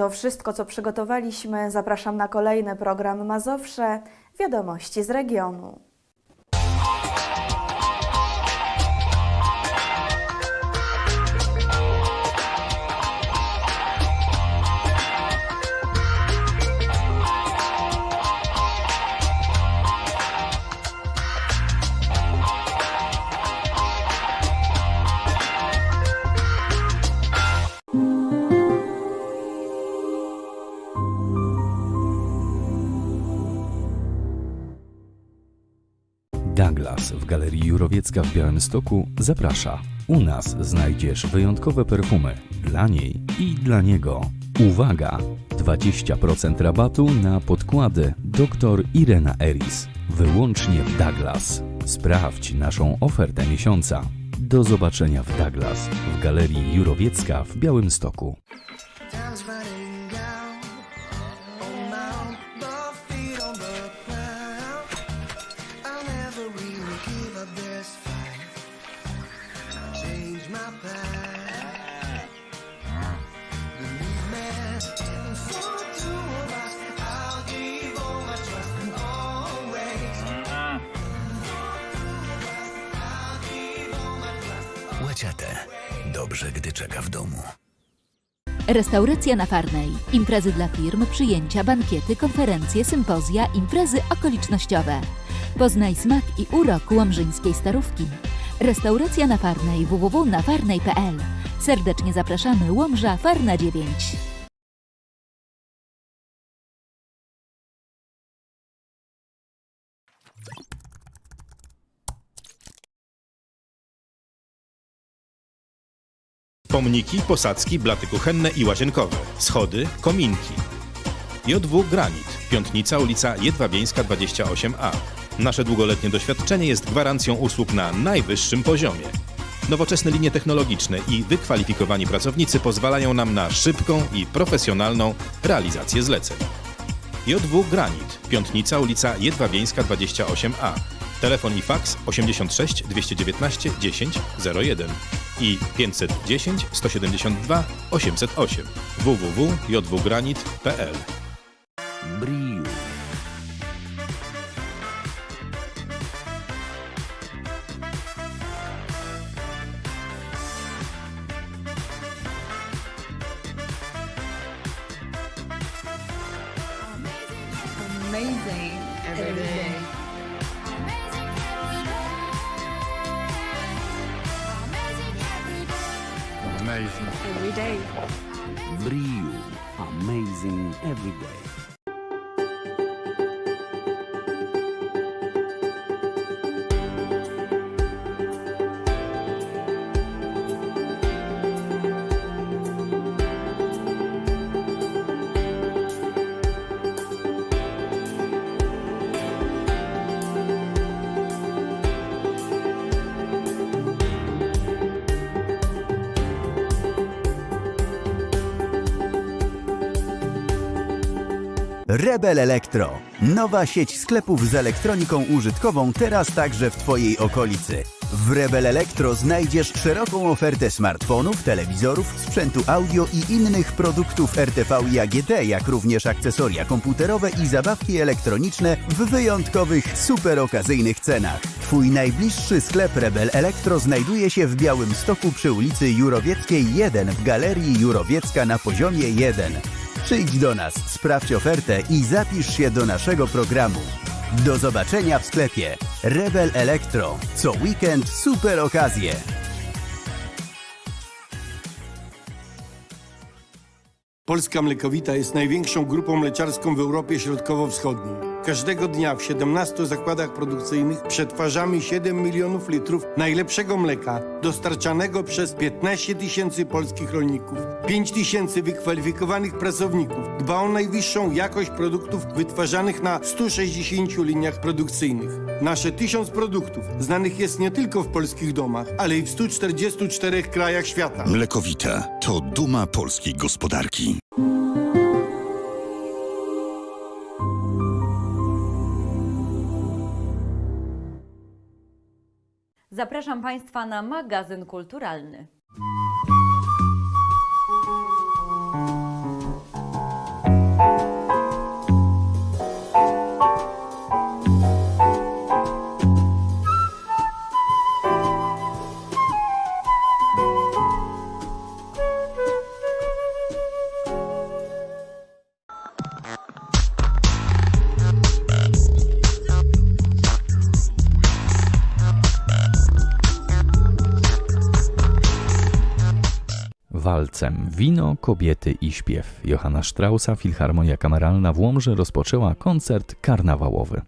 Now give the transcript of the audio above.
To wszystko, co przygotowaliśmy. Zapraszam na kolejny program Mazowsze. Wiadomości z regionu. Douglas w Galerii Jurowiecka w Białymstoku zaprasza. U nas znajdziesz wyjątkowe perfumy dla niej i dla niego. Uwaga! 20% rabatu na podkłady dr Irena Eris. Wyłącznie w Douglas. Sprawdź naszą ofertę miesiąca. Do zobaczenia w Douglas w Galerii Jurowiecka w Białymstoku. Dobrze, gdy czeka w domu. Restauracja na Farnej. Imprezy dla firm, przyjęcia, bankiety, konferencje, sympozja, imprezy okolicznościowe. Poznaj smak i urok łomżyńskiej starówki. Restauracja na Farnej www.nafarnej.pl. Serdecznie zapraszamy Łomża Farna 9. Pomniki, posadzki, blaty kuchenne i łazienkowe, schody, kominki. J2 Granit, Piątnica, ulica Jedwabieńska 28A. Nasze długoletnie doświadczenie jest gwarancją usług na najwyższym poziomie. Nowoczesne linie technologiczne i wykwalifikowani pracownicy pozwalają nam na szybką i profesjonalną realizację zleceń. J2 Granit, Piątnica, ulica Jedwabieńska 28A. Telefon i faks 86 219 10 01 i 510 172 808 www.jwgranit.pl Briu. amazing every day. Every day. Briu. Amazing every day. Rebel Elektro. Nowa sieć sklepów z elektroniką użytkową teraz także w Twojej okolicy. W Rebel Elektro znajdziesz szeroką ofertę smartfonów, telewizorów, sprzętu audio i innych produktów RTV i AGD, jak również akcesoria komputerowe i zabawki elektroniczne w wyjątkowych, super okazyjnych cenach. Twój najbliższy sklep Rebel Elektro znajduje się w Białymstoku przy ulicy Jurowieckiej 1 w Galerii Jurowiecka na poziomie 1. Przyjdź do nas, sprawdź ofertę i zapisz się do naszego programu. Do zobaczenia w sklepie. Rebel Elektro. Co weekend super okazje. Polska Mlekowita jest największą grupą mleczarską w Europie Środkowo-Wschodniej. Każdego dnia w 17 zakładach produkcyjnych przetwarzamy 7 milionów litrów najlepszego mleka dostarczanego przez 15 tysięcy polskich rolników. 5 tysięcy wykwalifikowanych pracowników dba o najwyższą jakość produktów wytwarzanych na 160 liniach produkcyjnych. Nasze tysiąc produktów znanych jest nie tylko w polskich domach, ale i w 144 krajach świata. Mlekowita to duma polskiej gospodarki. Zapraszam Państwa na magazyn kulturalny. Walcem Wino, kobiety i śpiew Johanna Straussa Filharmonia Kameralna w Łomży rozpoczęła koncert karnawałowy.